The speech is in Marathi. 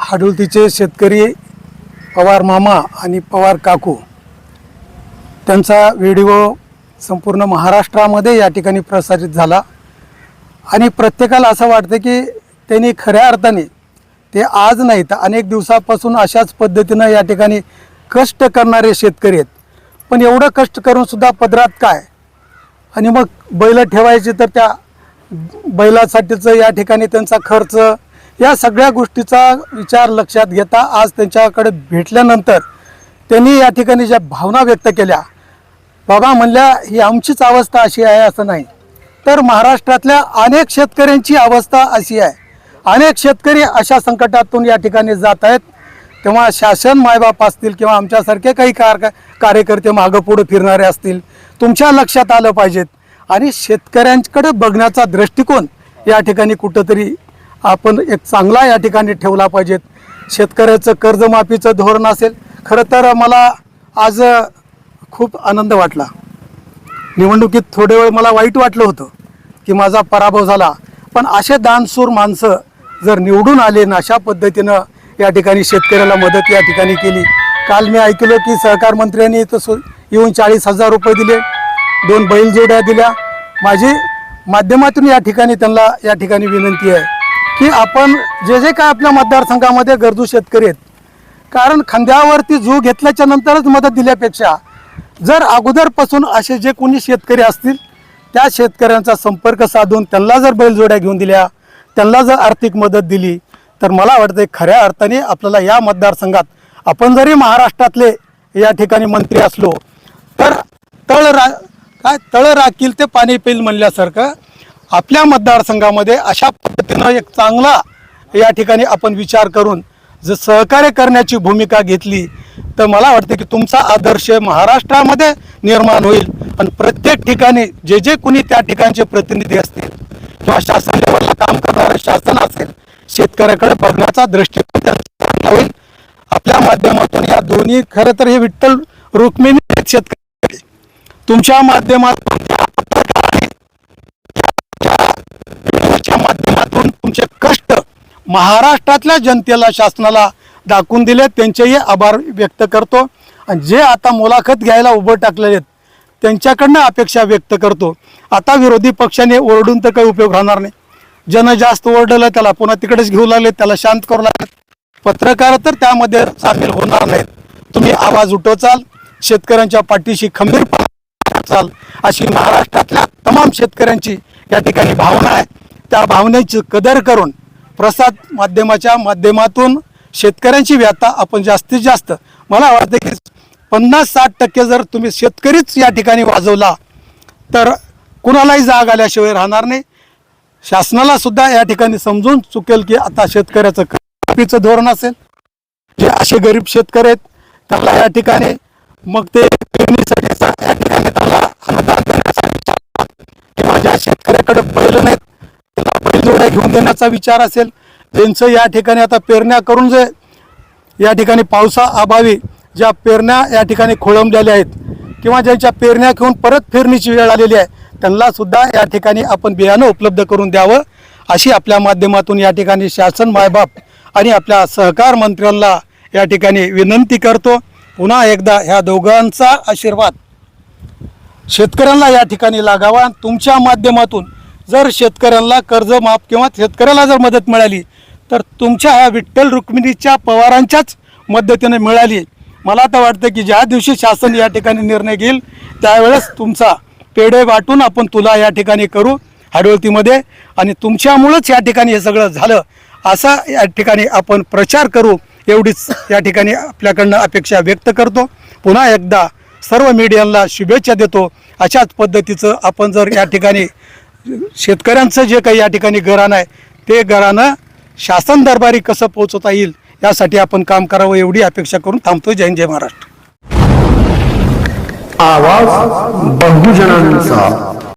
हाडुलतीचे शेतकरी पवार मामा आणि पवार काकू त्यांचा व्हिडिओ संपूर्ण महाराष्ट्रामध्ये या ठिकाणी प्रसारित झाला. आणि प्रत्येकाला असं वाटतं की त्यांनी खऱ्या अर्थाने ते आज नाही तर अनेक दिवसापासून अशाच पद्धतीनं या ठिकाणी कष्ट करणारे शेतकरी आहेत. पण एवढं कष्ट करूनसुद्धा पदरात काय? आणि मग बैल ठेवायचे तर त्या बैलासाठीचं या ठिकाणी त्यांचा खर्च या सगळ्या गोष्टीचा विचार लक्षात घेता आज त्यांच्याकडे भेटल्यानंतर त्यांनी या ठिकाणी ज्या भावना व्यक्त केल्या बाबा म्हणल्या ही आमचीच अवस्था अशी आहे असं नाही. तर महाराष्ट्रातल्या अनेक शेतकऱ्यांची अवस्था अशी आहे. अनेक शेतकरी अशा संकटातून या ठिकाणी जात आहेत. तेव्हा शासन मायबाप असतील किंवा आमच्यासारखे काही कार कार्यकर्ते मागं पुढं फिरणारे असतील तुमच्या लक्षात आलं पाहिजेत. आणि शेतकऱ्यांकडे बघण्याचा दृष्टिकोन या ठिकाणी कुठंतरी आपण एक चांगला या ठिकाणी ठेवला पाहिजेत. शेतकऱ्याचं कर्जमाफीचं धोरण असेल खरं तर मला आज खूप आनंद वाटला. निवडणुकीत थोडे वेळ मला वाईट वाटलं होतं की माझा पराभव झाला. पण असे दानसूर माणसं जर निवडून आले ना अशा पद्धतीनं या ठिकाणी शेतकऱ्याला मदत या ठिकाणी केली. काल मी ऐकलं की सहकार मंत्र्यांनी इथं सु येऊन चाळीस हजार रुपये दिले दोन बैलजोड्या दिल्या. माझी माध्यमातून या ठिकाणी त्यांना या ठिकाणी विनंती आहे. की आपण जे जे काय आपल्या मतदारसंघामध्ये गरजू शेतकरी आहेत कारण खांद्यावरती जू घेतल्याच्या नंतरच मदत दिल्यापेक्षा जर अगोदरपासून असे जे कोणी शेतकरी असतील त्या शेतकऱ्यांचा संपर्क साधून त्यांना जर बैलजोड्या घेऊन दिल्या त्यांना जर आर्थिक मदत दिली तर मला वाटतं खऱ्या अर्थाने आपल्याला या मतदारसंघात आपण जरी महाराष्ट्रातले या ठिकाणी मंत्री असलो तर तळ रा काय तळ राखील ते पाणी पेल म्हणल्यासारखं आपल्या मतदारसंघामध्ये अशा पद्धतीनं एक चांगला या ठिकाणी आपण विचार करून जर सहकार्य करण्याची भूमिका घेतली तर मला वाटतं की तुमचा आदर्श महाराष्ट्रामध्ये निर्माण होईल. आणि प्रत्येक ठिकाणी जे जे कुणी त्या ठिकाणचे प्रतिनिधी असतील किंवा शासन लेवलला काम करणारं शासन असेल शेतकऱ्याकडे बघण्याचा दृष्टिकोन त्यांचा होईल. आपल्या माध्यमातून या दोन्ही खरं तर हे विठ्ठल रुक्मिणी शेतकरी. तुमच्या माध्यमातून त्या व्हिडिओच्या माध्यमातून तुमचे कष्ट महाराष्ट्रातल्या जनतेला शासनाला दाखवून दिले त्यांचेही आभार व्यक्त करतो. आणि जे आता मुलाखत घ्यायला उभं टाकलेले आहेत त्यांच्याकडनं अपेक्षा व्यक्त करतो. आता विरोधी पक्षाने ओरडून तर काही उपयोग राहणार नाही. जन जास्त ओरडलं त्याला पुन्हा तिकडेच घेऊ लागले त्याला शांत करू लागले. पत्रकार तर त्यामध्ये सामील होणार नाहीत. तुम्ही आवाज उठवचाल शेतकऱ्यांच्या पाठीशी खंबीरपणा चाल. अशी महाराष्ट्रातल्या तमाम शेतकऱ्यांची या ठिकाणी भावना आहे. त्या भावनेची कदर करून प्रसाद माध्यमाच्या माध्यमातून शेतकऱ्यांची व्यथा आपण जास्तीत जास्त मला वाटतं की पन्नास साठ टक्के जर तुम्ही शेतकरीच या ठिकाणी वाजवला तर कुणालाही जाग आल्याशिवाय राहणार नाही. शासनाला सुद्धा या ठिकाणी समजून चुकेल की आता शेतकऱ्याचं कापीचं धोरण असेल. जे असे गरीब शेतकरी आहेत त्याला या ठिकाणी मग ते पेरणीसाठी सा- या ठिकाणी अनुदान देण्याचा विचार किंवा ज्या शेतकऱ्याकडे बैल नाहीत घेऊन देण्याचा विचार असेल ज्यांचं या ठिकाणी आता पेरण्या करून जे या ठिकाणी पावसा अभावी ज्या पेरण्या या ठिकाणी खोळंबलेल्या आहेत किंवा ज्यांच्या पेरण्या घेऊन परत फेरणीची वेळ आलेली आहे त्यांना सुद्धा या ठिकाणी आपण बियाणं उपलब्ध करून द्यावं अशी आपल्या माध्यमातून या ठिकाणी शासन मायबाप आणि आपल्या सहकार मंत्र्यांना या ठिकाणी विनंती करतो. पुन्हा एकदा ह्या दोघांचा आशीर्वाद शेतकऱ्यांना या ठिकाणी लागावा तुमच्या माध्यमातून जर शेतकऱ्यांना कर्ज माफ किंवा शेतकऱ्याला जर मदत मिळाली तर तुमच्या ह्या विठ्ठल रुक्मिणीच्या पवारांच्याच मदतीने मिळाली. मला तर वाटतं की ज्या दिवशी शासन या ठिकाणी निर्णय घेईल त्यावेळेस तुमचा पेढे वाटून आपण तुला या ठिकाणी करू हडवळतीमध्ये आणि तुमच्यामुळंच या ठिकाणी हे सगळं झालं असा या ठिकाणी आपण प्रचार करू एवढीच या ठिकाणी आपल्याकडनं अपेक्षा व्यक्त करतो. पुन्हा एकदा सर्व मीडियांना शुभेच्छा देतो. अशाच पद्धतीचं आपण जर या ठिकाणी शेतकऱ्यांचं जे काही या ठिकाणी घराणं आहे ते घराणं शासन दरबारी कसं पोहोचवता येईल यासाठी आपण काम करावं एवढी अपेक्षा करून थांबतो जय जय महाराष्ट्र. आवाज बहुजनांचा.